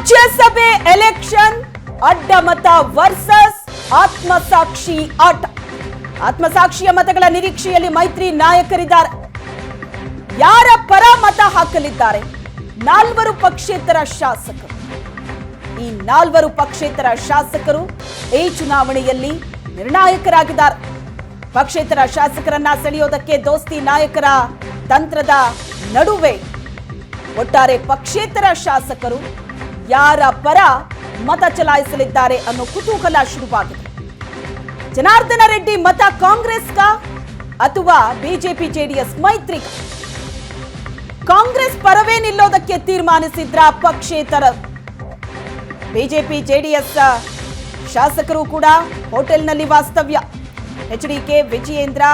ರಾಜ್ಯಸಭೆ election, ಅಡ್ಡಮತ versus ಆತ್ಮಸಾಕ್ಷಿ ಆಟ. ಆತ್ಮಸಾಕ್ಷಿಯ ಮತಗಳ ನಿರೀಕ್ಷೆಯಲ್ಲಿ ಮೈತ್ರಿ ನಾಯಕರಿದ್ದಾರೆ. ಯಾರ ಪರ ಮತ ಹಾಕಲಿದ್ದಾರೆ? ನಾಲ್ವರು ಪಕ್ಷೇತರ ಶಾಸಕರು. ಈ ನಾಲ್ವರು ಪಕ್ಷೇತರ ಶಾಸಕರು ಈ ಚುನಾವಣೆಯಲ್ಲಿ ನಿರ್ಣಾಯಕರಾಗಿದ್ದಾರೆ. ಪಕ್ಷೇತರ ಶಾಸಕರನ್ನ ಸೆಳೆಯೋದಕ್ಕೆ ದೋಸ್ತಿ ನಾಯಕರ ತಂತ್ರದ ನಡುವೆ ಒಟ್ಟಾರೆ ಪಕ್ಷೇತರ ಶಾಸಕರು ಯಾರ ಪರ ಮತ ಚಲಾಯಿಸಲಿದ್ದಾರೆ ಅನ್ನೋ ಕುತೂಹಲ ಶುರುವಾಗಿದೆ. ಜನಾರ್ದನ ರೆಡ್ಡಿ ಮತ ಕಾಂಗ್ರೆಸ್ಗ ಅಥವಾ ಬಿಜೆಪಿ ಜೆಡಿಎಸ್ ಮೈತ್ರಿ ಕಾಂಗ್ರೆಸ್ ಪರವೇ ನಿಲ್ಲೋದಕ್ಕೆ ತೀರ್ಮಾನಿಸಿದ್ರ ಪಕ್ಷೇತರ? ಬಿಜೆಪಿ ಜೆಡಿಎಸ್ ಶಾಸಕರು ಕೂಡ ಹೋಟೆಲ್ನಲ್ಲಿ ವಾಸ್ತವ್ಯ. H D K Vijayendra,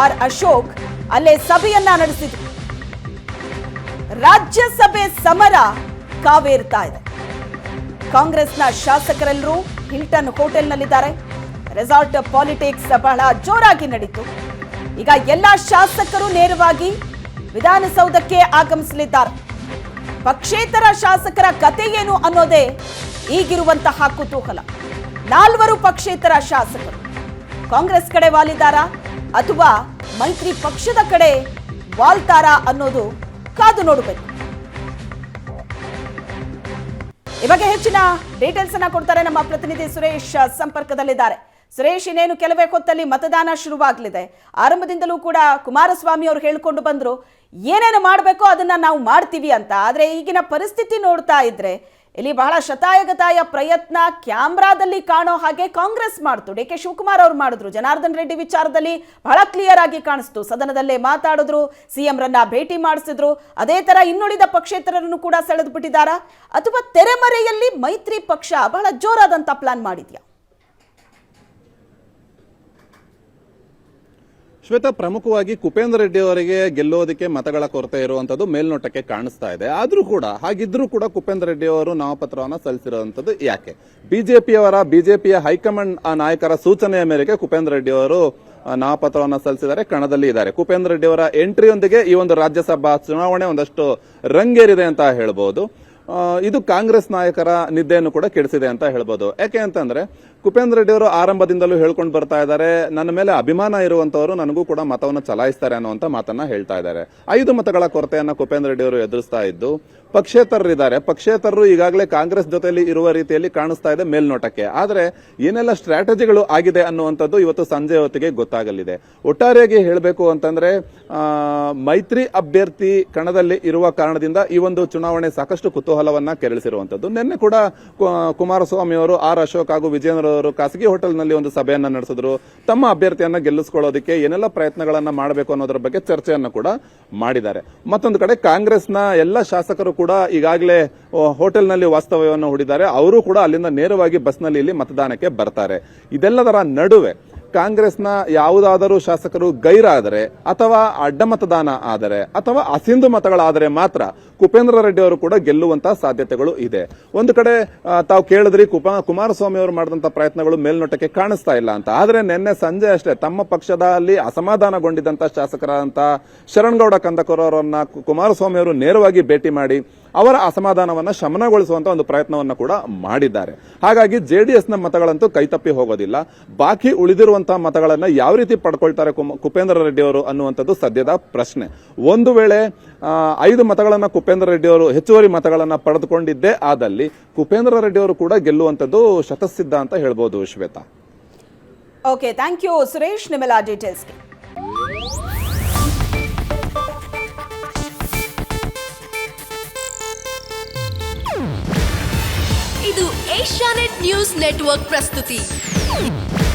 R Ashok ಅಲ್ಲೇ ಸಭೆಯನ್ನ ನಡೆಸಿದ್ರು. ರಾಜ್ಯಸಭೆ ಸಮರ ಕಾವೇರ್ತಾ ಇದೆ. ಕಾಂಗ್ರೆಸ್ನ ಶಾಸಕರೆಲ್ಲರೂ ಹಿಲ್ಟನ್ ಹೋಟೆಲ್ನಲ್ಲಿದ್ದಾರೆ. ರೆಸಾರ್ಟ್ ಪಾಲಿಟಿಕ್ಸ್ ಬಹಳ ಜೋರಾಗಿ ನಡೀತು. ಈಗ ಎಲ್ಲ ಶಾಸಕರು ನೇರವಾಗಿ ವಿಧಾನಸೌಧಕ್ಕೆ ಆಗಮಿಸಲಿದ್ದಾರೆ. ಪಕ್ಷೇತರ ಶಾಸಕರ ಕತೆ ಏನು ಅನ್ನೋದೇ ಈಗಿರುವಂತಹ ಕುತೂಹಲ. ನಾಲ್ವರು ಪಕ್ಷೇತರ ಶಾಸಕರು. ಕಾಂಗ್ರೆಸ್ ಕಡೆ ವಾಲಿದಾರಾ ಅಥವಾ ಮೈತ್ರಿ ಪಕ್ಷದ ಕಡೆ ವಾಲ್ತಾರಾ ಅನ್ನೋದು ಕಾದು ನೋಡಬೇಕು. ಬಗ್ಗೆ ಹೆಚ್ಚಿನ ಡೀಟೇಲ್ಸ್ ಅನ್ನ ಕೊಡ್ತಾರೆ ನಮ್ಮ ಪ್ರತಿನಿಧಿ ಸುರೇಶ್ ಸಂಪರ್ಕದಲ್ಲಿದ್ದಾರೆ. ಸುರೇಶ್, ಇನ್ನೇನು ಕೆಲವೇ ಹೊತ್ತಲ್ಲಿ ಮತದಾನ ಶುರುವಾಗಲಿದೆ. ಆರಂಭದಿಂದಲೂ ಕೂಡ ಕುಮಾರಸ್ವಾಮಿ ಅವರು ಹೇಳ್ಕೊಂಡು ಬಂದರು, ಏನೇನು ಮಾಡಬೇಕೋ ಅದನ್ನ ನಾವು ಮಾಡ್ತೀವಿ ಅಂತ. ಆದ್ರೆ ಈಗಿನ ಪರಿಸ್ಥಿತಿ ನೋಡ್ತಾ ಇದ್ರೆ ಇಲ್ಲಿ ಬಹಳ ಶತಾಯಗತಾಯ ಪ್ರಯತ್ನ ಕ್ಯಾಮ್ರಾದಲ್ಲಿ ಕಾಣೋ ಹಾಗೆ ಕಾಂಗ್ರೆಸ್ ಮಾಡ್ತು. ಡಿ ಕೆ ಶಿವಕುಮಾರ್ ಅವರು ಮಾಡಿದ್ರು. ಜನಾರ್ದನ್ ರೆಡ್ಡಿ ವಿಚಾರದಲ್ಲಿ ಬಹಳ ಕ್ಲಿಯರ್ ಆಗಿ ಕಾಣಿಸ್ತು. ಸದನದಲ್ಲೇ ಮಾತಾಡಿದ್ರು ಸಿಎಂ ರನ್ನ ಭೇಟಿ ಮಾಡಿಸಿದ್ರು. ಅದೇ ತರ ಇನ್ನುಳಿದ ಪಕ್ಷೇತರರನ್ನು ಕೂಡ ಸೆಳೆದು ಬಿಟ್ಟಿದ್ದಾರಾ ಅಥವಾ ತೆರೆಮರೆಯಲ್ಲಿ ಮೈತ್ರಿ ಪಕ್ಷ ಬಹಳ ಜೋರಾದಂತ ಪ್ಲಾನ್ ಮಾಡಿದ್ಯಾ? ಶ್ವೇತಾ, ಪ್ರಮುಖವಾಗಿ ಕುಪೇಂದ್ರ ರೆಡ್ಡಿ ಅವರಿಗೆ ಗೆಲ್ಲೋದಕ್ಕೆ ಮತಗಳ ಕೊರತೆ ಇರುವಂತದ್ದು ಮೇಲ್ನೋಟಕ್ಕೆ ಕಾಣಿಸ್ತಾ ಇದೆ. ಆದ್ರೂ ಕೂಡ, ಹಾಗಿದ್ರೂ ಕೂಡ ಕುಪೇಂದ್ರ ರೆಡ್ಡಿ ಅವರು ನಾಮಪತ್ರವನ್ನು ಸಲ್ಲಿಸಿರುವಂತದ್ದು ಯಾಕೆ? ಬಿಜೆಪಿಯವರ, ಬಿಜೆಪಿಯ ಹೈಕಮಾಂಡ್ ನಾಯಕರ ಸೂಚನೆಯ ಮೇರೆಗೆ ಕುಪೇಂದ್ರ ರೆಡ್ಡಿ ಅವರು ನಾಮಪತ್ರವನ್ನ ಸಲ್ಲಿಸಿದ್ದಾರೆ, ಕಣದಲ್ಲಿ ಇದ್ದಾರೆ. ಕುಪೇಂದ್ರ ರೆಡ್ಡಿ ಅವರ ಎಂಟ್ರಿಯೊಂದಿಗೆ ಈ ಒಂದು ರಾಜ್ಯಸಭಾ ಚುನಾವಣೆ ಒಂದಷ್ಟು ರಂಗೇರಿದೆ ಅಂತ ಹೇಳ್ಬೋದು. ಇದು ಕಾಂಗ್ರೆಸ್ ನಾಯಕರ ನಿದ್ದೆಯನ್ನು ಕೂಡ ಕೆಡಿಸಿದೆ ಅಂತ ಹೇಳ್ಬೋದು. ಯಾಕೆ ಅಂತಂದ್ರೆ ಕುಪೇಂದ್ರ ರೆಡ್ಡಿ ಅವರು ಆರಂಭದಿಂದಲೂ ಹೇಳ್ಕೊಂಡು ಬರ್ತಾ ಇದ್ದಾರೆ. ನನ್ನ ಮೇಲೆ ಅಭಿಮಾನ ಇರುವಂತವರು ನನಗೂ ಕೂಡ ಮತವನ್ನು ಚಲಾಯಿಸ್ತಾರೆ ಅನ್ನುವಂತ ಮಾತನ್ನ ಹೇಳ್ತಾ ಇದ್ದಾರೆ. ಐದು ಮತಗಳ ಕೊರತೆಯನ್ನ ಕುಪೇಂದ್ರ ರೆಡ್ಡಿ ಅವರು ಎದುರಿಸ್ತಾ ಇದ್ದು, ಪಕ್ಷೇತರರಿದ್ದಾರೆ. ಪಕ್ಷೇತರರು ಈಗಾಗಲೇ ಕಾಂಗ್ರೆಸ್ ಜೊತೆಯಲ್ಲಿ ಇರುವ ರೀತಿಯಲ್ಲಿ ಕಾಣಿಸ್ತಾ ಇದೆ ಮೇಲ್ನೋಟಕ್ಕೆ. ಆದರೆ ಏನೆಲ್ಲ ಸ್ಟ್ರಾಟಜಿಗಳು ಆಗಿದೆ ಅನ್ನುವಂಥದ್ದು ಇವತ್ತು ಸಂಜೆ ಹೊತ್ತಿಗೆ ಗೊತ್ತಾಗಲಿದೆ. ಒಟ್ಟಾರೆಯಾಗಿ ಹೇಳಬೇಕು ಅಂತಂದ್ರೆ ಮೈತ್ರಿ ಅಭ್ಯರ್ಥಿ ಕಣದಲ್ಲಿ ಇರುವ ಕಾರಣದಿಂದ ಈ ಒಂದು ಚುನಾವಣೆ ಸಾಕಷ್ಟು ಕುತೂಹಲವನ್ನ ಕೆರಳಿಸಿರುವಂತದ್ದು ನಿನ್ನೆ ಕೂಡ ಕುಮಾರಸ್ವಾಮಿ ಅವರು ಆರ್ ಅಶೋಕ್ ಹಾಗೂ ವಿಜೇಂದ್ರ ಅವರು ಖಾಸಗಿ ಹೋಟೆಲ್ನಲ್ಲಿ ಒಂದು ಸಭೆಯನ್ನ ನಡೆಸಿದ್ರು. ತಮ್ಮ ಅಭ್ಯರ್ಥಿಯನ್ನ ಗೆಲ್ಲಿಸಿಕೊಳ್ಳೋದಕ್ಕೆ ಏನೆಲ್ಲ ಪ್ರಯತ್ನಗಳನ್ನ ಮಾಡಬೇಕು ಅನ್ನೋದ್ರ ಬಗ್ಗೆ ಚರ್ಚೆಯನ್ನ ಕೂಡ ಮಾಡಿದ್ದಾರೆ. ಮತ್ತೊಂದು ಕಡೆ ಕಾಂಗ್ರೆಸ್ನ ಎಲ್ಲ ಶಾಸಕರು ಕೂಡ ಈಗಾಗಲೇ ಹೋಟೆಲ್ನಲ್ಲಿ ವಾಸ್ತವ್ಯವನ್ನು ಹೂಡಿದ್ದಾರೆ. ಅವರು ಕೂಡ ಅಲ್ಲಿಂದ ನೇರವಾಗಿ ಬಸ್ನಲ್ಲಿ ಇಲ್ಲಿ ಮತದಾನಕ್ಕೆ ಬರ್ತಾರೆ. ಇದೆಲ್ಲದರ ನಡುವೆ ಕಾಂಗ್ರೆಸ್ನ ಯಾವುದಾದರೂ ಶಾಸಕರು ಗೈರಾದರೆ ಅಥವಾ ಅಡ್ಡ ಮತದಾನ ಆದರೆ ಅಥವಾ ಅಸಿಂಧು ಮತಗಳಾದರೆ ಮಾತ್ರ ಕುಪೇಂದ್ರ ರೆಡ್ಡಿ ಅವರು ಕೂಡ ಗೆಲ್ಲುವಂತಹ ಸಾಧ್ಯತೆಗಳು ಇದೆ. ಒಂದು ಕಡೆ ತಾವು ಕೇಳಿದ್ರಿ ಕುಪ- ಕುಮಾರಸ್ವಾಮಿ ಅವರು ಮಾಡಿದಂತಹ ಪ್ರಯತ್ನಗಳು ಮೇಲ್ನೋಟಕ್ಕೆ ಕಾಣಿಸ್ತಾ ಇಲ್ಲ ಅಂತ. ಆದ್ರೆ ನಿನ್ನೆ ಸಂಜೆ ಅಷ್ಟೇ ತಮ್ಮ ಪಕ್ಷದಲ್ಲಿ ಅಸಮಾಧಾನಗೊಂಡಿದ್ದಂತಹ ಶಾಸಕರಾದಂತಹ ಶರಣಗೌಡ ಕಂದಕೂರ್ ಅವರನ್ನ ಕುಮಾರಸ್ವಾಮಿ ಅವರು ನೇರವಾಗಿ ಭೇಟಿ ಮಾಡಿ ಅವರ ಅಸಮಾಧಾನವನ್ನು ಶಮನಗೊಳಿಸುವಂತಹ ಒಂದು ಪ್ರಯತ್ನವನ್ನ ಕೂಡ ಮಾಡಿದ್ದಾರೆ. ಹಾಗಾಗಿ ಜೆಡಿಎಸ್ನ ಮತಗಳಂತೂ ಕೈತಪ್ಪಿ ಹೋಗೋದಿಲ್ಲ. ಬಾಕಿ ಉಳಿದಿರುವಂತಹ ಮತಗಳನ್ನು ಯಾವ ರೀತಿ ಪಡ್ಕೊಳ್ತಾರೆ ಕುಮ- ಕುಪೇಂದ್ರ ರೆಡ್ಡಿ ಅವರು ಅನ್ನುವಂಥದ್ದು ಸದ್ಯದ ಪ್ರಶ್ನೆ. ಒಂದು ವೇಳೆ ಐದು ಮತಗಳನ್ನು ಕುಪೇಂದ್ರ ರೆಡ್ಡಿ ಅವರು ಹೆಚ್ಚುವರಿ ಮತಗಳನ್ನು ಪಡೆದುಕೊಂಡಿದ್ದೇ ಆದಲ್ಲಿ ಕುಪೇಂದ್ರ ರೆಡ್ಡಿ ಅವರು ಕೂಡ ಗೆಲ್ಲುವಂಥದ್ದು ಶತಸಿದ್ಧ ಅಂತ ಹೇಳ್ಬೋದು Shwetha. Okay thank you Suresh ನಿಮ್ಮೆಲ್ಲ ಡೀಟೇಲ್ಸ್ಗೆ ಇದು ಏಷ್ಯಾನೆಟ್ ನ್ಯೂಸ್ ನೆಟ್ವರ್ಕ್ ಪ್ರಸ್ತುತಿ.